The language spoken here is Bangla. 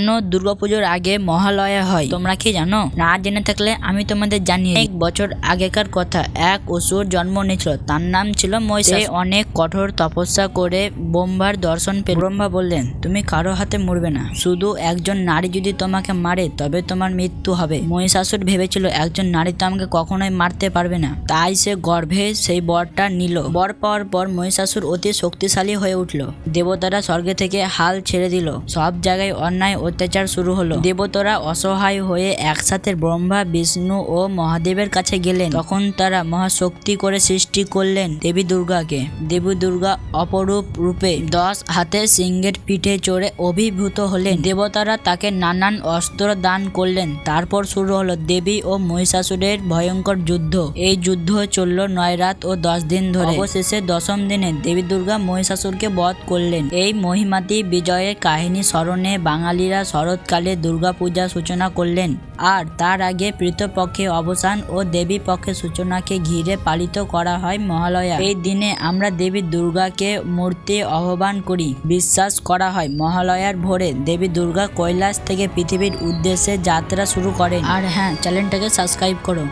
কেন দুর্গাপুজোর আগে মহালয়া হয়। তোমরা কি জানো? না জেনে থাকলে আমি তোমাদের জানি এক বছর আগেকার কথা, এক অসুর জন্ম নিয়েছিল। তার নাম ছিল মহিষাস অনেক কঠোর তপস্যা করে ব্রহ্মার দর্শন পেল। ব্রহ্মা বললেন, তুমি কারও হাতে মরবে না। শুধু একজন নারী যদি তোমাকে মারে, তবে তোমার মৃত্যু হবে। মহিষাসুর ভেবেছিল, একজন নারী তো আমাকে কখনোই মারতে পারবে না। তাই সে গর্ভে সেই বরটা নিল। বর পাওয়ার পর মহিষাসুর অতি শক্তিশালী হয়ে উঠল। দেবতারা স্বর্গে থেকে হাল ছেড়ে দিল। সব জায়গায় অন্যায় অত্যাচার শুরু হলো। দেবতারা অসহায় হয়ে একসাথে ব্রহ্মা, বিষ্ণু ও মহাদেবের কাছে গেলেন। তখন তারা মহাশক্তি করে সৃষ্টি করলেন দেবী দুর্গাকে। দেবী দুর্গা অপরূপ রূপে দশ হাতে সিংহের পিঠে চড়ে অভিভূত হলেন। দেবতারা তাকে নানান অস্ত্র দান করলেন। তারপর শুরু হলো দেবী ও মহিষাসুরের ভয়ঙ্কর যুদ্ধ। এই যুদ্ধ চলল নয় রাত ও দশ দিন ধরে। অবশেষে দশম দিনে দেবী দুর্গা মহিষাসুরকে বধ করলেন। এই মহিমাতি বিজয়ের কাহিনী স্মরণে বাঙালিরা শরৎকালে দুর্গাপূজা সূচনা করলেন। আর তার আগে পৃথপক্ষে অবসান ও দেবী পক্ষে সূচনাকে ঘিরে পালিত করা হয় মহালয়া। এই দিনে আমরা দেবী দুর্গাকে মূর্তি আহ্বান করি। বিশ্বাস করা হয়, মহালয়ার ভোরে দেবী দুর্গা কৈলাস থেকে পৃথিবীর উদ্দেশ্যে যাত্রা শুরু করেন। আর হ্যাঁ চ্যানেলটাকে সাবস্ক্রাইব করো।